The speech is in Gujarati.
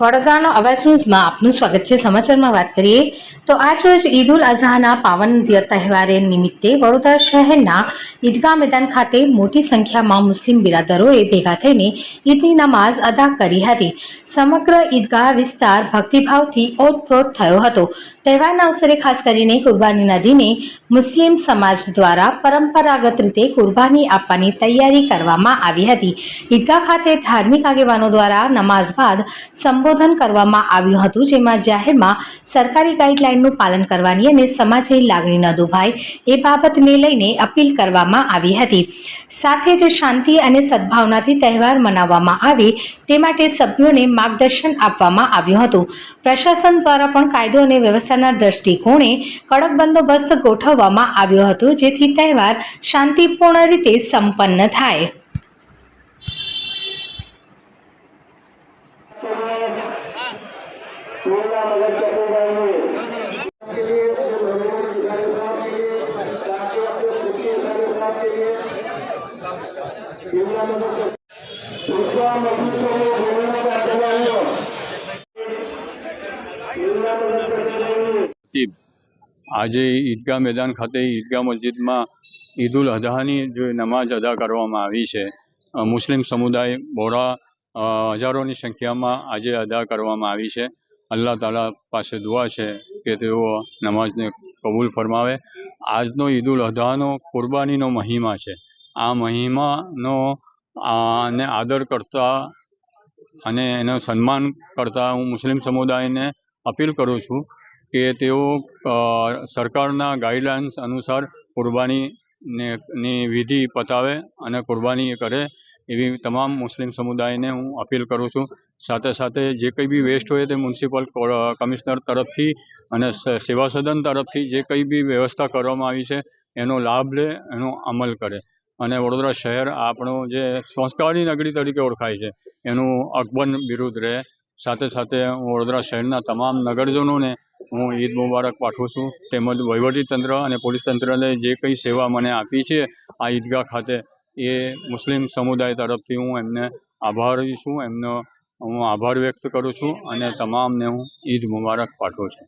વડોદરાનો અવાજ ન્યૂઝમાં આપનું સ્વાગત છે. સમાચારમાં વાત કરીએ તો આજ રોજ ઈદ ઉલ અઝહાના પાવન તહેવારે નિમિત્તે વડોદરા શહેરના ઈદગાહ મેદાન ખાતે મોટી સંખ્યામાં મુસ્લિમ બિરાદરોએ ભેગા થઈને ઈદની નમાઝ અદા કરી હતી. સમગ્ર ઈદગાહ વિસ્તાર ભક્તિભાવથી ઓતપ્રોત થયો હતો. તહેવારના અવસરે ખાસ કરીને કુરબાનીના દિને મુસ્લિમ સમાજ દ્વારા પરંપરાગત રીતે કુરબાની આપવાની તૈયારી કરવામાં આવી હતી. ઈદગાહ ખાતે ધાર્મિક આગેવાનો દ્વારા નમાઝ બાદ સંબોધન કરવામાં આવ્યું હતું, જેમાં જાહેરમાં સરકારી ગાઈડલાઈનનું પાલન કરવાની અને સમાજની લાગણી ન દુભાય એ બાબતને લઈને અપીલ કરવામાં આવી હતી. સાથે જ શાંતિ અને સદભાવનાથી તહેવાર મનાવવામાં આવે તે માટે સભ્યોને માર્ગદર્શન આપવામાં આવ્યું હતું. પ્રશાસન દ્વારા પણ કાયદો અને વ્યવસ્થાના દ્રષ્ટિકોણે કડક બંદોબસ્ત ગોઠવવામાં આવ્યો હતો જેથી તહેવાર શાંતિપૂર્ણ રીતે સંપન્ન થાય मेला मदद આજે ઈદગાહ મેદાન ખાતે ઈદગાહ મસ્જિદમાં ઈદ ઉલ અઝહાની જે નમાઝ અદા કરવામાં આવી છે. મુસ્લિમ સમુદાય બહોળા હજારોની સંખ્યામાં આજે અદા કરવામાં આવી છે. અલ્લાહ તાલા પાસે દુઆ છે કે તેઓ નમાઝને કબૂલ ફરમાવે. આજનો ઈદ ઉલ અઝહાનો કુરબાનીનો મહિમા છે. આ મહિમાનો આને આદર કરતા અને એનું સન્માન કરતા હું મુસ્લિમ સમુદાયને અપીલ કરું છું કે તેઓ સરકારના ગાઈડલાઇન્સ અનુસાર કુરબાની ને વિધિ પતાવે અને કુરબાની કરે એવી તમામ મુસ્લિમ સમુદાયને હું અપીલ કરું છું. સાથે સાથે જે કંઈ બી વેસ્ટ હોય તે મ્યુનિસિપલ કમિશનર તરફથી અને સેવા સદન તરફથી જે કંઈ બી વ્યવસ્થા કરવામાં આવી છે, એનો લાભ લે, એનો અમલ કરે. અને વડોદરા શહેર આપણું જે સંસ્કારની નગરી તરીકે ઓળખાય છે, એનું અકબંધ બિરુદ રહે. સાથે સાથે વડોદરા શહેરના તમામ નગરજનોને હું ઈદ મુબારક પાઠવું છું. તેમજ વહીવટીતંત્ર અને પોલીસ તંત્રને જે કંઈ સેવા મને આપી છે આ ઈદગાહ ખાતે, એ મુસ્લિમ સમુદાય તરફથી હું એમને આભારી છું, એમનો હું આભાર વ્યક્ત કરું છું અને તમામને હું ઈદ મુબારક પાઠવું છું.